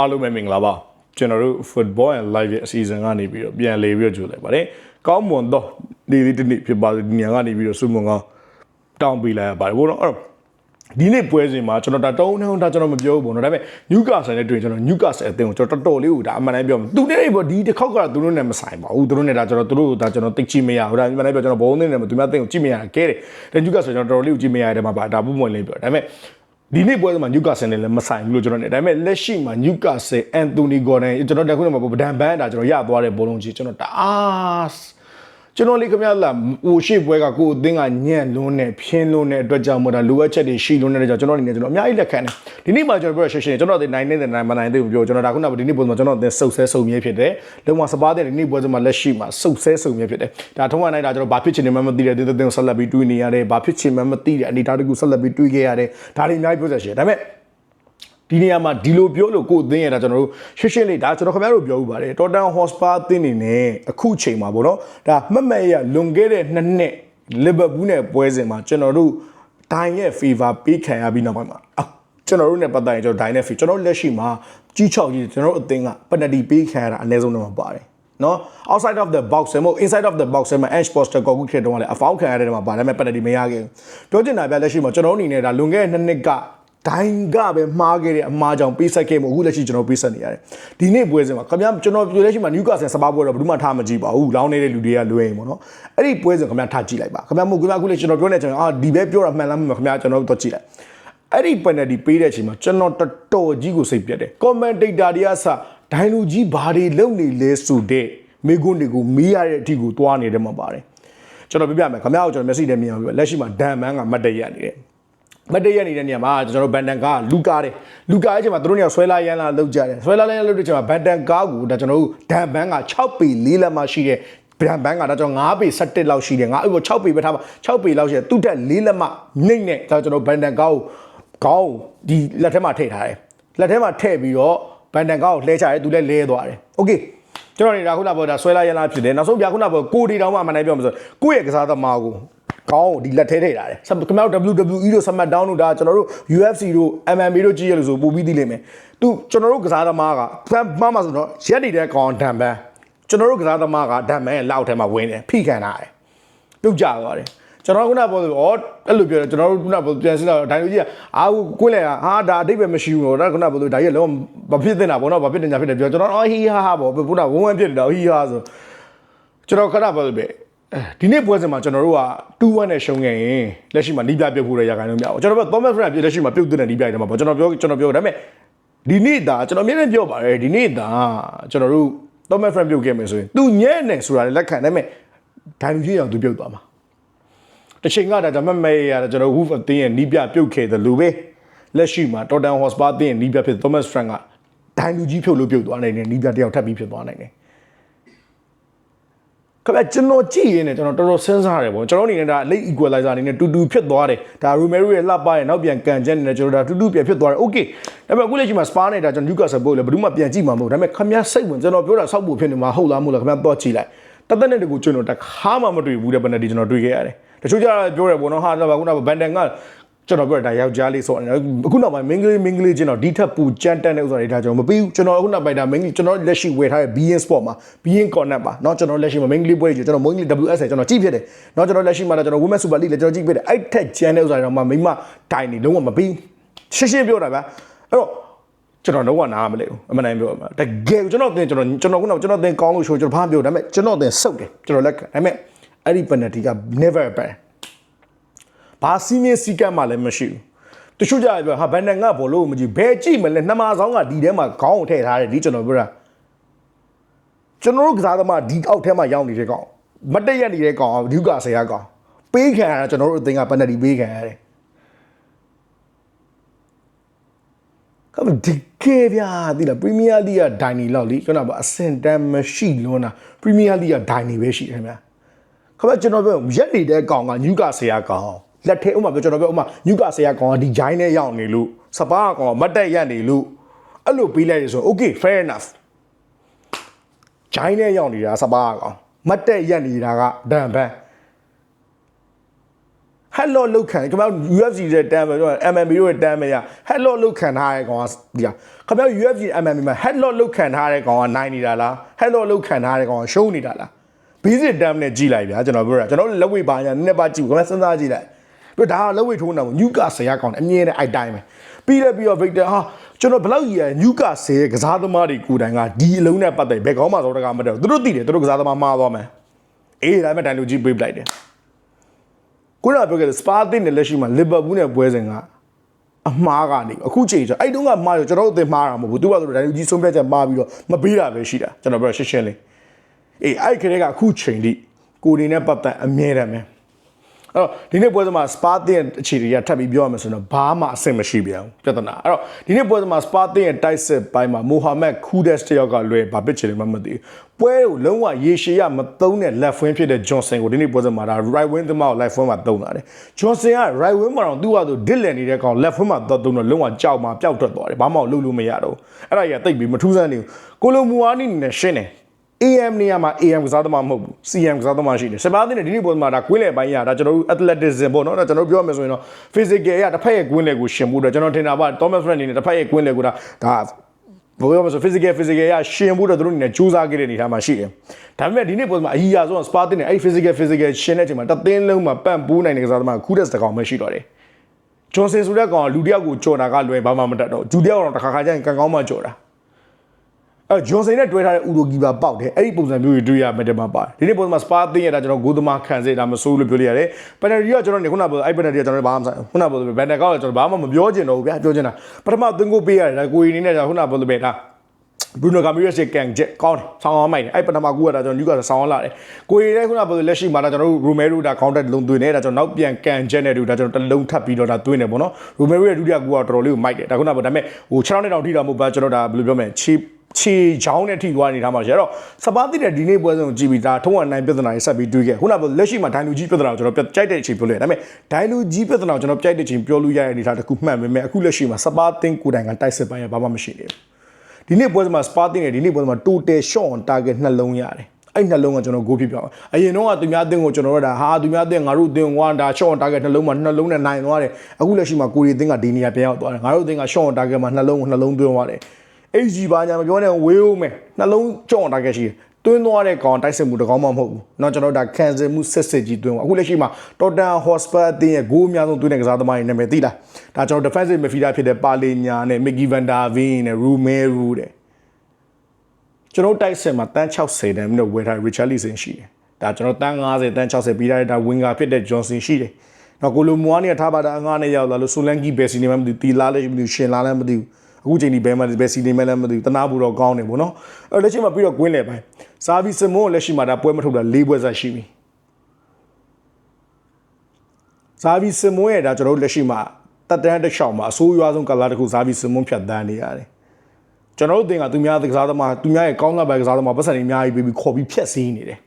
အားလုံးပဲမင်္ဂလာပါကျွန်တော်တို့ football and live ရဲ့အစီအစဉ်ကနေပြီးတော့ပြန်လေပြီးတော့ကြိုလိုက်ပါတယ်ကောင်းမွန်တော့ဒီဒီတနေ့ဖြစ်ပါဒီညကနေပြီးတော့စုမုံကတောင်းပေးလိုက်ရပါတယ်ဘို့တော့အဲ့တော့ဒီနေ့ပွဲစဉ်မှာကျွန်တော်ဒါတုံးနှုံးဒါကျွန်တော်မပြောဘူးပေါ့နော်ဒါပေမဲ့ Newcastle နဲ့တွေ့ရင်ကျွန်တော် Newcastle အသင်းကိုကျွန်တော်တော်တော်လေးကိုဒါအမှန်တမ်းပြောမယ်သူနဲ့ပေါ့ဒီတစ်ခေါက်ကသူတို့နဲ့မဆိုင်ပါဘူးသူတို့နဲ့ဒါကျွန်တော်သူတို့ဒါကျွန်တော်သိချမရဘူးဒါအမှန်တမ်းပြောကျွန်တော်ဘုံနဲ့သူများအသင်းကိုကြည့်မရခဲ့တယ်ဒါ Newcastle ကျွန်တော်တော်တော်လေးကိုကြည့်မရတဲ့မှာပါဒါပုံမှန်လေးပြောဒါပေမဲ့ ဒီနေ့ပွဲမှာ Newcastle နဲ့လည်းမဆိုင်ဘူးလို့ကျွန်တော်နဲ့ဒါပေမဲ့လက်ရှိမှာ Newcastle Anthony Gordon ကျွန်တော်တက်ခုနမှာဗဒန်ဘန်ဒါကျွန်တော်ရသွားတဲ့ဘောလုံးကြီးကျွန်တော်တအား ကျွန်တော်လေးခင်ဗျာလာဟိုရှေ့ပွဲကကိုယ်အသင်းကညံ့လွန်းနဲ့ဖြင်းလွန်းတဲ့အတွက်ကြောင့်မို့ဒါလိုအပ်ချက်တွေရှိလွန်းတဲ့ကြောင့်ကျွန်တော်အနေနဲ့ကျွန်တော်အများကြီးလက်ခံတယ်ဒီနေ့မှာကျွန်တော်ပြောရရှင်းရှင်းကျွန်တော်ဒီနိုင်နေတဲ့နိုင်မနိုင်တဲ့ကိုပြောကျွန်တော်ဒါခုနကဒီနေ့ပွဲမှာကျွန်တော်အသင်းစုပ်ဆဲစုံမြဲဖြစ်တယ်လုံးဝစပါးတဲ့ဒီနေ့ပွဲမှာလက်ရှိမှာစုပ်ဆဲစုံမြဲဖြစ်တယ်ဒါထုံးဝနိုင်တာကျွန်တော်ဘာဖြစ်ချင်နေမှမသိတဲ့တင်းတင်းကိုဆက်လက်ပြီးတွေးနေရတယ်ဘာဖြစ်ချင်မှမသိတဲ့အနေအထားတကူဆက်လက်ပြီးတွေးခဲ့ရတယ်ဒါတွေအများကြီးပြောဆက်ရှင်ဒါပေမဲ့ ဒီနေရာမှာဒီလိုပြောလို့ကိုယ်အသင်းရတာကျွန်တော်တို့ရှင်းရှင်းလေးဒါကျွန်တော်ခင်ဗျားတို့ပြောဥပါတယ်တော်တန်ဟော့စပါအသင်းနေနဲ့အခုချိန်မှာပေါ့နော်ဒါမှတ်မှတ်ရလွန်ခဲ့တဲ့နှစ်နှစ်လီဗာပူးနဲ့ပွဲစဉ်မှာကျွန်တော်တို့ဒိုင်ရဲ့ favor ပေးခံရပြီးနောက်ပိုင်းမှာကျွန်တော်တို့နဲ့ပတ်သက်ရင်ကျွန်တော်ဒိုင်နဲ့ favor ကျွန်တော်လက်ရှိမှာကြီးချောက်ကြီးကျွန်တော်တို့အသင်းကပနတီပေးခံရတာအနည်းဆုံးတော့ပါတယ်နော် outside of the box မို့ inside of the box မှာ edge poster ကောက်ခုခေတုံးကလည်းအဖောင်းခံရတဲ့နေရာမှာဗာဒါပေမဲ့ penalty မရခဲ့ဘူးပြောချင်တာပြလက်ရှိမှာကျွန်တော်တို့အနေနဲ့ဒါလွန်ခဲ့တဲ့နှစ်နှစ်က ဒိုင်းကပဲမှားခဲ့တဲ့အမှားကြောင့်ပေးဆက်ခဲ့မှုအခုလက်ရှိကျွန်တော်ပေးဆက်နေရတယ်ဒီနေ့ပွဲစဉ်မှာခင်ဗျာကျွန်တော်ပြောလက်ရှိမှာနယူကာဆယ်စပါးပွဲတော့ဘယ်သူမှထားမကြည့်ပါဘူးလောင်းနေတဲ့လူတွေကလွဲရင်ပေါ့နော်အဲ့ဒီပွဲစဉ်ခင်ဗျာထားကြည့်လိုက်ပါခင်ဗျာမို့ခင်ဗျာအခုလက်ကျွန်တော်ပြောနေကျွန်တော်အာဒီပဲပြောတာမှန်လားမမှန်ခင်ဗျာကျွန်တော်တို့တော့ကြည့်လိုက်အဲ့ဒီ penalty ပေးတဲ့အချိန်မှာကျွန်တော်တော်တော်ကြီးကိုစိတ်ပြတ်တယ် commentator တွေကစဒိုင်လူကြီးဘာတွေလုပ်နေလဲဆိုတဲ့မိကွန်းတွေကိုမေးရတဲ့အထိကိုသွားနေတယ်မှာပါတယ်ကျွန်တော်ပြပြမယ်ခင်ဗျားကိုကျွန်တော်မျက်စိနဲ့မြင်အောင်ပြလက်ရှိမှာဒန်မန်ကမတ်တရနေတယ် မတ်တရနေတဲ့နေရာမှာကျွန်တော်တို့ဘန်တန်ကားလူကားတယ်လူကားရဲ့အချိန်မှာသူတို့နေရာဆွဲလာရန်လာလောက်ကြတယ်ဆွဲလာရန်လာလောက်တဲ့အချိန်မှာဘန်တန်ကားကိုဒါကျွန်တော်တို့ဒန်ဘန်က6ပေ4လက်မှရှိတဲ့ဘန်ဘန်ကဒါကျွန်တော်9ပေ17လောက်ရှိတယ်ငါအဲ့6ပေပဲထားပါ6ပေလောက်ရှိတယ်သူ့တက်4လက်မှနှိမ့်နဲ့ဒါကျွန်တော်ဘန်တန်ကားကိုခေါင်းဒီလက်ထဲမှာထည့်ထားတယ်လက်ထဲမှာထည့်ပြီးတော့ဘန်တန်ကားကိုလှဲချတယ်သူလည်းလဲသွားတယ်โอเคကျွန်တော်နေတာခုနကပြောတာဆွဲလာရန်လာဖြစ်တယ်နောက်ဆုံးပြခုနကပြောကိုဒီတောင်မှမနိုင်ပြောမှာဆိုကိုယ့်ရဲ့ကစားသမားကို ကောင်းဒီလက်ထဲထည့်ထားတယ်ခင်ဗျားတို့ WWE တို့ SmackDown တို့ဒါကျွန်တော်တို့ UFC တို့ MMA တို့ကြည့်ရလို့ဆိုပို့ပြီးသိလိမ့်မယ်သူကျွန်တော်တို့ကစားသမားကဖမ်းမှမှဆိုတော့ရက်နေတဲ့ကောင်ဒံပန်းကျွန်တော်တို့ကစားသမားကဒံပန်းရဲ့လောက်ထဲမှာဝင်တယ်ဖိခံထားတယ်ပြုတ်ကြသွားတယ်ကျွန်တော်ခုနပြောဆိုဩအဲ့လိုပြောတယ်ကျွန်တော်တို့ခုနပြောပြန်စစ်တော့ဒိုင်လူကြီးကအာကိုကိုလဲဟာဒါအတိတ်ပဲမရှိဘူးတော့ခုနပြောလို့ဒါကြီးကလုံးမဖြစ်တင်တာပေါ့နော်မဖြစ်တင်ညာဖြစ်တယ်ပြောကျွန်တော်အော်ဟီဟာဟာပေါ့ခုနဝန်းဝန်းဖြစ်နေတာဟီဟာဆိုကျွန်တော်ခဏပြောလို့ပဲ ဒီနေ့ပွဲစဉ်မှာကျွန်တော်တို့က2-1နဲ့ရှုံးခဲ့ရင်လက်ရှိမှာနီးပြပြုတ်ဖို့ရရခိုင်လို့မရဘူးကျွန်တော်ပြော Thomas Frank ပြလက်ရှိမှာပြုတ်တဲ့နီးပြတယ်မှာပေါ့ကျွန်တော်ပြောကျွန်တော်ပြောဒါပေမဲ့ဒီနေ့ဒါကျွန်တော်အမြဲတမ်းပြောပါတယ်ဒီနေ့ဒါကျွန်တော်တို့ Thomas Frank ပြုတ်ခဲ့မယ်ဆိုရင်သူညံ့နေဆိုတာလည်းလက်ခံဒါပေမဲ့ဒိုင်လူကြီးအောင်သူပြုတ်သွားမှာတချိန်ကဒါကြမမဲရတာကျွန်တော် Wolf အသင်းရဲ့နီးပြပြုတ်ခဲ့တယ်လို့ပဲလက်ရှိမှာ Tottenham Hotspur အသင်းရဲ့နီးပြဖြစ် Thomas Frank ကဒိုင်လူကြီးဖြုတ်လို့ပြုတ်သွားနိုင်တယ်နီးပြတယောက်ထပ်ပြီးဖြစ်သွားနိုင်တယ် ခင်ဗျကျွန်တော်ကြည့်ရင်းနဲ့ကျွန်တော်တော်တော်စဉ်းစားရတယ်ပေါ့ကျွန်တော်အနေနဲ့ဒါ late equalizer အနေနဲ့တူတူဖြစ်သွားတယ်ဒါ Romero ရဲ့လှပရဲ့နောက်ပြန်ကန်ချက်နေကျွန်တော်ဒါတူတူပြန်ဖြစ်သွားတယ် okay ဒါပေမဲ့အခုလက်ရှိမှာ Spa နဲ့ဒါကျွန်တော် Newcastle ပို့လေဘယ်သူမှပြန်ကြည့်မှာမဟုတ်ဒါပေမဲ့ခင်ဗျစိတ်ဝင်ကျွန်တော်ပြောတာစောက်ဖို့ဖြစ်နေမှာဟုတ်လားမဟုတ်လားခင်ဗျတော့ကြည့်လိုက်တသက်နဲ့တကူကျွန်တော်တခါမှမတွေ့ဘူးတဲ့ penalty ကျွန်တော်တွေ့ခဲ့ရတယ်တချို့ကြပြောတယ်ပေါ့နော်ဟာတော့ခုနကဘန်တန်က ကျွန်တော်ပြောတာယောက်ျားလေးဆိုတော့အခုနောက်ပိုင်းမင်းကလေးမင်းကလေးချင်းတော့ဒီထက်ပူကြမ်းတမ်းတဲ့ဥစ္စာတွေဒါကျွန်တော်မပြီးဘူးကျွန်တော်အခုနောက်ပိုင်းဒါမင်းကလေးကျွန်တော်လက်ရှိဝယ်ထားတဲ့ BN Sport မှာ BN Connect ပါเนาะကျွန်တော်လက်ရှိမှာမင်းကလေးပွဲကြီးကျွန်တော်မင်းကလေး WS ကျွန်တော်ကြည့်ဖြစ်တယ်เนาะကျွန်တော်လက်ရှိမှာကျွန်တော် Women Super League လည်းကျွန်တော်ကြည့်ဖြစ်တယ်အဲ့ထက်ကြမ်းတဲ့ဥစ္စာတွေတော့မှမိမတိုင်နေလုံးဝမပြီးရှင်းရှင်းပြောတာဗျာအဲ့တော့ကျွန်တော်တော့ကနားမလဲဘူးအမှန်တမ်းပြောမှာတကယ်ကျွန်တော်တင်ကျွန်တော်ကျွန်တော်ကကျွန်တော်တင်ကောင်းလို့ရှိုးကျွန်တော်ဘာပြောဒါပေမဲ့ကျွန်တော်တင်စုပ်တယ်ကျွန်တော်လက်ဒါပေမဲ့အဲ့ဒီ penalty က never bad ဘာစီးမင်းစီကတ်မှလည်းမရှိဘူးတချို့ကြရပြောဟာဘန်ဒန်ကဘောလို့မကြည့်ဘယ်ကြည့်မလဲနှမဆောင်ကဒီထဲမှာခေါင်းကိုထည့်ထားတယ်ဒီကျွန်တော်ပြောတာကျွန်တော်တို့ကစားသမားဒီအောက်ထဲမှာရောက်နေတဲ့ကောင်မတက်ရက်နေတဲ့ကောင်ဒီကဆရာကောင်ပေးခံရတာကျွန်တော်တို့အသင်းကပနတီပေးခံရတယ်ကမဒီကေဗျာဒီလားပရီးမီးယားလိဂ်ကဒိုင်နီလောက်လीကျွန်တော်ကအစင်တန်မရှိလွန်းတာပရီးမီးယားလိဂ်ကဒိုင်နီပဲရှိတယ်ခင်ဗျာခမကျွန်တော်ပြောရက်နေတဲ့ကောင်ကညူကဆရာကောင် လက်ထဲဥမာပြောကျွန်တော်ပြောဥမာညုကဆရာကောင်ကဒီဂျိုင်းနဲ့ရောက်နေလို့စပါးကောင်ကမတ်တက်ရက်နေလို့အဲ့လိုပေးလိုက်ရဆို okay fair enough ဂျိုင်းနဲ့ရောက်နေတာစပါးကောင်မတ်တက်ရက်နေတာကဒန်ပန်း hello လောက်ခံခင်ဗျား UFC ရဲ့တမ်းပဲကျွန်တော် MMA ရဲ့တမ်းပဲရ hello လောက်ခံထားတဲ့ကောင်ကဒီဟာခင်ဗျား UFC MMA မှာ hello လောက်ခံထားတဲ့ကောင်ကနိုင်နေတာလား hello လောက်ခံထားတဲ့ကောင်ကရှုံးနေတာလား basic term နဲ့ကြည်လိုက်ဗျာကျွန်တော်ပြောတာကျွန်တော်လက်ဝိပါညာနည်းနည်းပါကြည့်ခင်ဗျာစဉ်းစားကြည့်လိုက်ပြီး တော့ဒါကလက်ဝိထိုးနေမှာညူကဆရာကောင်အမြင်နဲ့အိုက်တိုင်းပဲပြီးတော့ပြီးတော့ Victor ဟာကျွန်တော်ဘလောက်ကြီးရညူကဆရဲ့ကစားသမားတွေကိုယ်တိုင်ကဒီအလုံးနဲ့ပတ်သက်ဘယ်ကောင်းမှသောတကားမတက်ဘူးသူတို့သိတယ်သူတို့ကစားသမားမှားသွားမယ်အေးဒါပေမဲ့တိုင်လူကြီးပေးပလိုက်တယ်ခုနကပြောခဲ့တဲ့စပါတင်နဲ့လက်ရှိမှာလီဗာပူးနဲ့ပွဲစဉ်ကအမှားကနေအခုချိန်ကျအဲ့တုန်းကမှားရကျွန်တော်တို့အသင်မှားတာမဟုတ်ဘူးသူကဆိုတိုင်လူကြီးဆုံးဖြတ်ချက်မှားပြီးတော့မပေးတာပဲရှိတာကျွန်တော်ပြောရှင်းရှင်းလေးအေးအဲ့ခရဲကအခုချိန်ထိကိုနေနဲ့ပတ်သက်အမြဲတမ်းပဲ အဲ့တော့ဒီနေ့ပွဲစဉ်မှာစပါတင်အခြေအနေကထပ်ပြီးပြောရမယ်ဆိုတော့ဘာမှအဆင်မရှိပြန်ဘူးပြဿနာအဲ့တော့ဒီနေ့ပွဲစဉ်မှာစပါတင်ရဲ့တိုက်စစ်ပိုင်းမှာမိုဟာမက်ခူဒက်စ်တယောက်ကလွယ်ဘာဖြစ်ချင်လဲမသိဘူးပွဲကိုလုံးဝရေရှည်ရမသုံးတဲ့ left wing ဖြစ်တဲ့ဂျွန်ဆန်ကိုဒီနေ့ပွဲစဉ်မှာဒါ right wing သမားကို left wing မှာသုံးလာတယ်ဂျွန်ဆန်က right wing မှာတော့သူ့ဟာသူဒစ်လန်နေတဲ့ကောင် left wing မှာတော့သုံးတော့လုံးဝကြောက်မှာပျောက်ထွက်သွားတယ်ဘာမှလုပ်လို့မရတော့အဲ့ဒါကြီးကတိတ်ပြီးမထူးဆန်းနေဘူးကိုလိုမူအာနီနဲ့ရှင်းတယ် AM နေရာမှာ AM ကစားသမားမဟုတ်ဘူး CM ကစားသမားရှိတယ်စပါးတဲ့ဒီနေ့ပုံမှာဒါကွင်းလေပိုင်းရဒါကျွန်တော်တို့ athleticism ပေါ့နော်ဒါကျွန်တော်တို့ပြောရမယ်ဆိုရင်တော့ physical ရတစ်ဖက်ရဲ့ကွင်းလေကိုရှင်ဖို့တော့ကျွန်တော်ထင်တာပါ Thomas Frank အနေနဲ့တစ်ဖက်ရဲ့ကွင်းလေကိုဒါဒါဘယ်လိုမှဆို physical physical ရရှင်ဖို့တော့သူတို့အနေနဲ့ကြိုးစားခဲ့တဲ့အနေထားမှာရှိတယ်ဒါပေမဲ့ဒီနေ့ပုံမှာအကြီးအဆုံး spa တဲ့အဲ့ physical physical ရှင်တဲ့အချိန်မှာတသင်းလုံးမှာပန့်ပိုးနိုင်တဲ့ကစားသမားခုတက်စတကောင်ပဲရှိတော့တယ်ဂျွန်ဆင်ဆိုတဲ့ကောင်ကလူတယောက်ကိုကြော်တာကလွယ်ဘာမှမတတ်တော့ဂျူတယောက်တော့တစ်ခါခါကျရင်ကန်ကောင်းမှကြော်တာ အဲဂျွန်ဆင်နဲ့တွဲထားတဲ့ဥရိုကီပါပေါက်တယ်အဲ့ဒီပုံစံမျိုးတွေတွေ့ရမယ်တမပါတယ်ဒီနေ့ပုံစံမှာစပါသင်းရတာကျွန်တော်ဂိုးသမားခံစေတာမဆိုးလို့ပြောလို့ရတယ်ပန်နယ်ရီကကျွန်တော်နေခုနကပြောအဲ့ပန်နယ်ရီကကျွန်တော်ဘာမှမဆိုင်ခုနကပြောဘန်နယ်ကောက်ကျွန်တော်ဘာမှမပြောချင်တော့ဘူးဗျာပြောချင်တာပထမသင်ကိုပေးရတယ်ဒါကိုရီနေနဲ့ခုနကပြောလို့ပဲဒါဘရူနိုဂါမီရက်စ်ရဲ့ကန်ချက်ကောင်းတယ်ဆောင်းအောင်မိုက်တယ်အဲ့ပထမကူကဒါကျွန်တော်ညူကဆောင်းအောင်လာတယ်ကိုရီလည်းခုနကပြောလို့လက်ရှိမှာဒါကျွန်တော်တို့ရိုမဲရိုဒါကောင်တက်လုံးသွင်းနေဒါကျွန်တော်နောက်ပြန်ကန်ချက်နဲ့တူဒါကျွန်တော်တလုံးထပ်ပြီးတော့ဒါသွင်းနေပေါ့နော်ရိုမဲရိုရဲ့ဒုတိယကူကတော်တော်လေးကိုမိုက်တယ်ဒါခုနကပြောဒါပေမဲ့ဟို6နှစ်တောင်ထိတာမဟုတ်ပါကျွန်တော်ဒါဘယ်လိုပြောမလဲ cheap ခြေချောင်းနဲ့ထိသွားနေထားမှာရှိတော့စပါးတိတဲ့ဒီနေ့ပွဲဆုံးကြည့်ပြီးဒါထုံးဝနိုင်ပြဿနာတွေဆက်ပြီးတွေးခဲ့ခုနကလက်ရှိမှာဒိုင်လူကြီးပြဿနာကိုကျွန်တော်ကြိုက်တဲ့အချိန်ပြောလို့ရဒါပေမဲ့ဒိုင်လူကြီးပြဿနာကိုကျွန်တော်ကြိုက်တဲ့အချိန်ပြောလို့ရတဲ့အနေထားတစ်ခုမှန်ပေမဲ့အခုလက်ရှိမှာစပါးတင်ကိုတိုင်ကတိုက်စစ်ပိုင်းရဘာမှမရှိနေဘူးဒီနေ့ပွဲမှာစပါးတင်နဲ့ဒီနေ့ပွဲမှာ total shot on target နှလုံးရတယ်အဲ့နှလုံးကကျွန်တော်ဂိုးဖြစ်ပြအောင်အရင်တော့ကသူများအသင်းကိုကျွန်တော်တို့ဒါဟာသူများအသင်းငါတို့အသင်းကဒါ shot on target နှလုံးမှာနှလုံးနဲ့နိုင်သွားတယ်အခုလက်ရှိမှာကိုရီအသင်းကဒီနေရာပြန်ရောက်သွားတယ်ငါတို့အသင်းက shot on target မှာနှလုံးကိုနှလုံးသွင်းသွားတယ် AG ဘာညာမပြောနဲ့ဝေးဦးမယ်နှလုံးကြော့တာခဲ့ရှိတယ်တွင်းသွားတဲ့ကောင်တိုက်စစ်မှုတကောင်မှမဟုတ်ဘူးเนาะကျွန်တော်ဒါခံစင်မှုစစ်စစ်ကြီးတွင်းအခုလက်ရှိမှာ Tottenham Hotspur အသင်းရဲ့ဂိုးအများဆုံးတွင်းတဲ့ကစားသမားတွေနာမည်သိလားဒါကျွန်တော် defensive midfielder ဖြစ်တဲ့ပါလီညာနဲ့ Mickey van der Veen နဲ့ Romero တဲ့ကျွန်တော်တိုက်စစ်မှာတန်း60တန်းမြို့ဝယ်ထား Richarlison ရှိတယ်ဒါကျွန်တော်တန်း90တန်း60ပြီးထားတဲ့ဒါ winger ဖြစ်တဲ့ Johnson ရှိတယ်နော်ကိုလိုမွားနေထားပါတာအငားနဲ့ရောက်လာလို့ဆိုလန်ကီဘယ်စီနေမှမသိဘူးတီလာလည်းမသိဘူးရှင်လာလည်းမသိဘူး အခုချိန်ဒီဘဲမှာဘယ်စီနေမှလည်းမသိဘူးတနာဘူးတော့ကောင်းတယ်ဗောနော်အဲ့လက်ရှိမှာပြီးတော့ကွင်းလေပိုင်းစာဗီစမွန်လက်ရှိမှာဒါပွဲမထုတ်တာ၄ပွဲဆက်ရှိပြီစာဗီစမွန်ရဲ့ဒါကျွန်တော်တို့လက်ရှိမှာတက်တန်းတစ်ချောင်းမှာအဆိုးရွားဆုံးကလာတစ်ခုစာဗီစမွန်ဖြတ်တန်းနေရတယ်ကျွန်တော်တို့တင်ကသူများကစားသမားသူများရဲ့ကောင်းကပ်ပဲကစားသမားပတ်စံတွေအများကြီးပြီးပြီးခေါ်ပြီးဖြတ်စည်းနေတယ်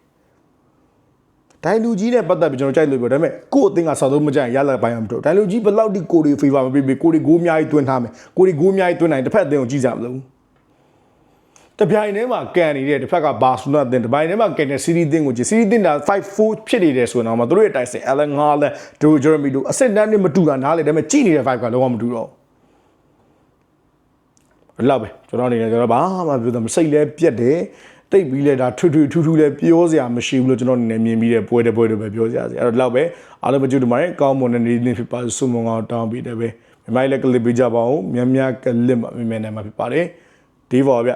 ဒိုင်လူကြီးနဲ့ပတ်သက်ပြီးကျွန်တော်ကြိုက်လို့ပြောဒါပေမဲ့ကို့အသင်းကဆောက်သုံးမကြရင်ရလက်ပိုင်းအောင်မတို့ဒိုင်လူကြီးဘယ်လောက်ဒီကိုရီဖေးဗာမပေးပေးကိုရီဂိုးအများကြီးတွင်းထားမယ်ကိုရီဂိုးအများကြီးတွင်းနိုင်တစ်ဖက်အသင်းကိုကြည့်ကြမလို့တပြိုင်တည်းမှာကန်နေတဲ့တစ်ဖက်ကဘာစနိုအသင်းတပြိုင်တည်းမှာကန်တဲ့စီးရီးအသင်းကိုကြည့်စီးရီးအသင်းဒါ5-4ဖြစ်နေတယ်ဆိုရင်တော့မတို့ရဲ့တိုက်စင်အလန်ငါလက်ဒိုဂျရမီတို့အစစ်တန်းနဲ့မတူတာနားလေဒါပေမဲ့ကြည့်နေတဲ့5ကလုံးဝမတူတော့ဘူးလောက်ပဲကျွန်တော်အနေနဲ့ကျွန်တော်ဘာမှပြောတယ်စိတ်လဲပြက်တယ် တိတ်ပြီးလဲဒါထွထွထူးထူးလဲပြောစရာမရှိဘူးလို့ကျွန်တော်အနေနဲ့မြင်ပြီးတဲ့ပွဲတစ်ပွဲတစ်ပဲပြောစရာစီအဲ့တော့လောက်ပဲအားလုံးမကြည့်တမိုင်းကောင်းမွန်တဲ့နေ့နေ့ဖြစ်ပါဆုမွန်အောင်တောင်းပြီးတယ်ပဲမြမိုင်းလက်ကလစ်ပေးကြပါဦးမြမြကလစ်မှာမြင်မြင်နေမှာဖြစ်ပါတယ်ဒီပေါ်ဗျ